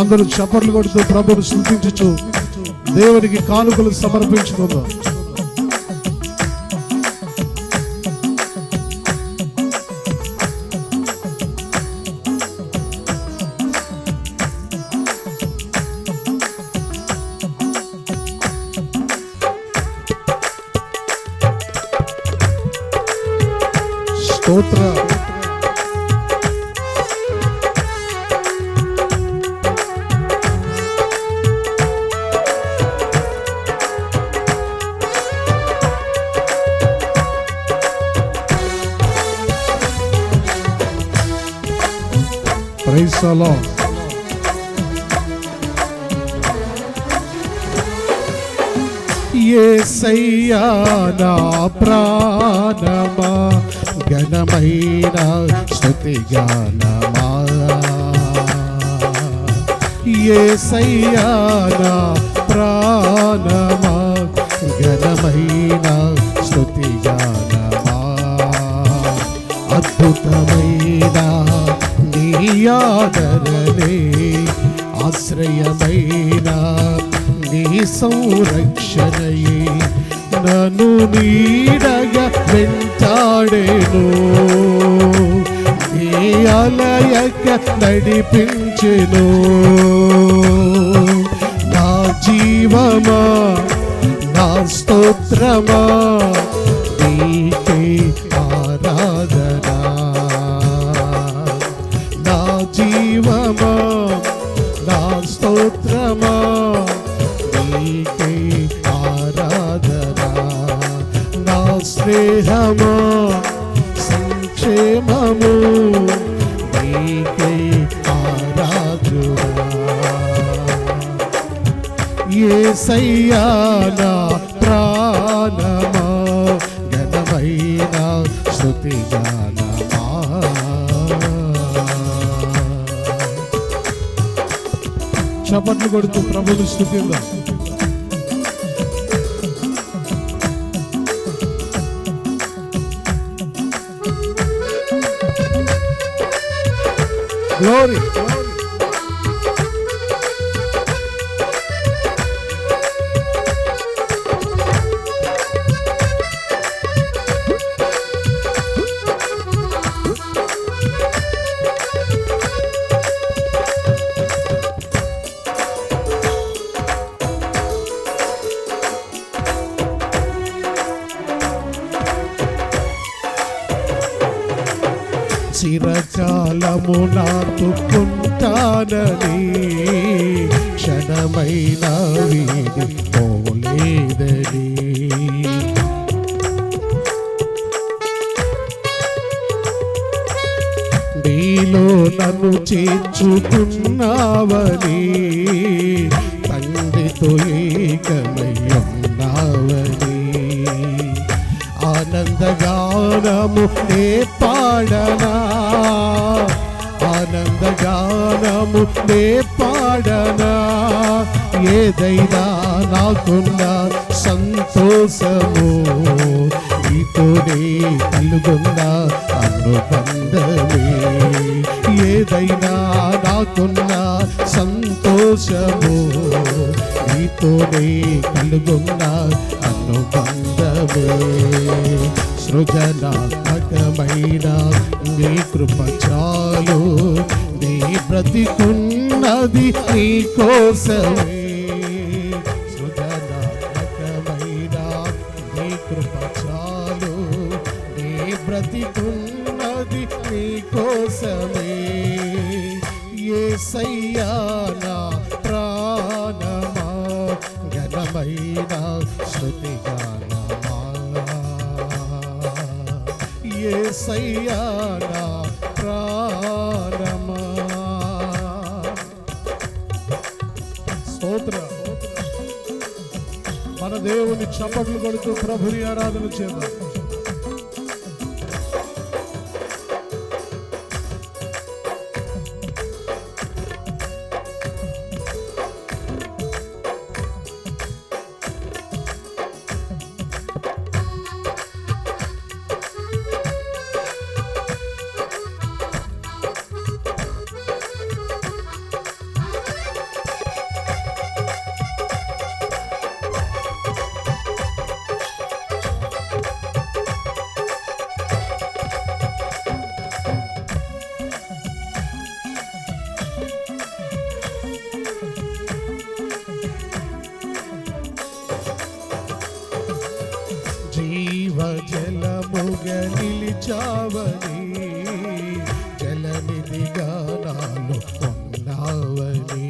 అందరూ చప్పట్లు కొడుతూ ప్రభుని స్థుతించుచు దేవునికి కానుకలు సమర్పించుకుందాం. స్తోత్ర. ప్రైజ్ ద లార్డ్ యేసయ్యా ప్రాణమా ఘనమైన స్తుతి గానమా యేసయ్యా నా ప్రాణమా ఘనమైన స్తుతి గానమా అద్భుతమైన నీ ఆశ్రయమైన నీ సంరక్షణయే. నన్ను నీడగ వెంటాడేను. నీ అలయక నడిపించెను. నా జీవమా నా స్తోత్రమా నీకే స్నేహమా సంక్షేమము నీకే ఆరాధనా ఏసయ్యా నా ప్రాణమా? ఘనమైన శృతి గానమా చప్పట్లు కొడుతూ ప్రభుని స్థుతిందాం Glory. చిరకాలము నాటుకుంటానని క్షణమైన వీడి పోలేదని. నీలో నన్ను చేర్చుకున్నావని తండ్రితో ఏ గానము నే పాడనా? ఆనందగానము నే పాడనా? ఏదైనా నాకున్న సంతోషము నీతోనే కలుగున్న అనుబంధమే. ఏదైనా నాకున్న సంతోషము నీతోనే కలుగున్న అనుబంధమే. సృజనాత్మకమైన నీ కృప చాలు. నీ బ్రతికున్నది నీ కోసమే. సృజనాత్మకమైన నీ కృప చాలు. నీ బ్రతికున్నది నీ కోసమే. ఏ సయ్యానా ప్రాణమా ఘనమైన శృతిగా సయ్యానా ప్రాణమా. స్తోత్ర. మన దేవుని చప్పట్లు కొడుతూ ప్రభుని ఆరాధన చేద్దాం. జీవ జలముగ నిలిచావని జలనిధిగా నాలో ఉన్నావని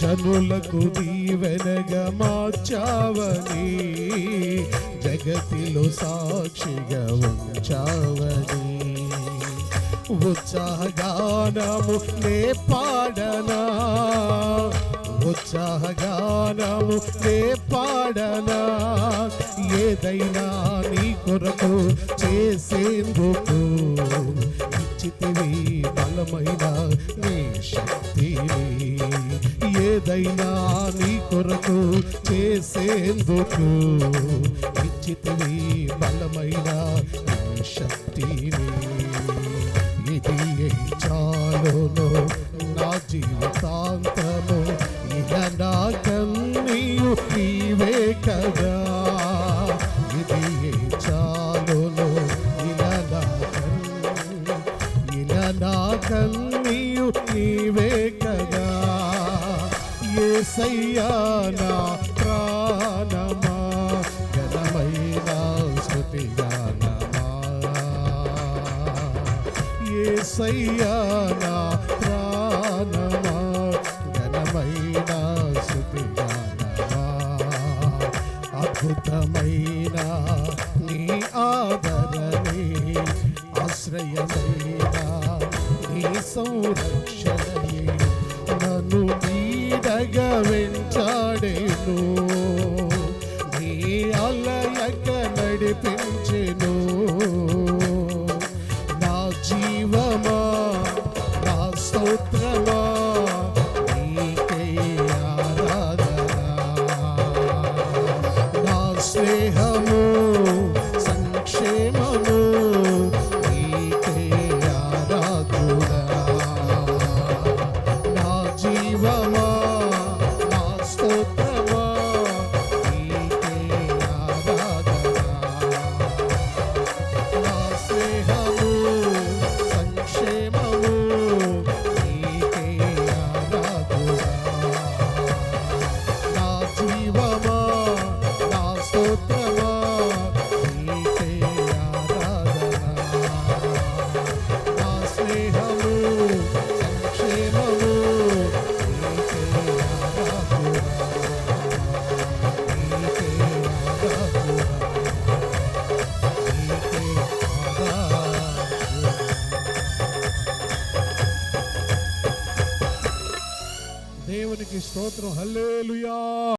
జనులకు దీవెనగా మార్చావని జగతిలో సాక్షిగా ఉంచావని. ఉత్సాహగానము నే పాడనా ఉత్సాహగానము నే పాడనా? ఏదైనా నీ కొరకు చేసేందుకు ఇచ్చితివి బలమైన నీ శక్తివి ఏదైనా నీ కొరకు చేసేందుకు ఇచ్చితివి బలమైన నీ శక్తివి ఇది చాలును? నా జీవితాంతము ఇహ నీవే కదా. ఇది చాలును ఇలా ఇలా నా కన్నీయు నీవే కదా. ఏసయ్యా నా ప్రాణమా? ఘనమైన స్థుతి గానమా ఏసయ్యా ఆశ్రయమైన నీ సంరక్షణయే నన్ను నీడగా వెంటాడేను నీ అలయక నడిపించెను నా జీవమా నా స్తోత్రమా స్తోత్రం. హల్లెలూయా.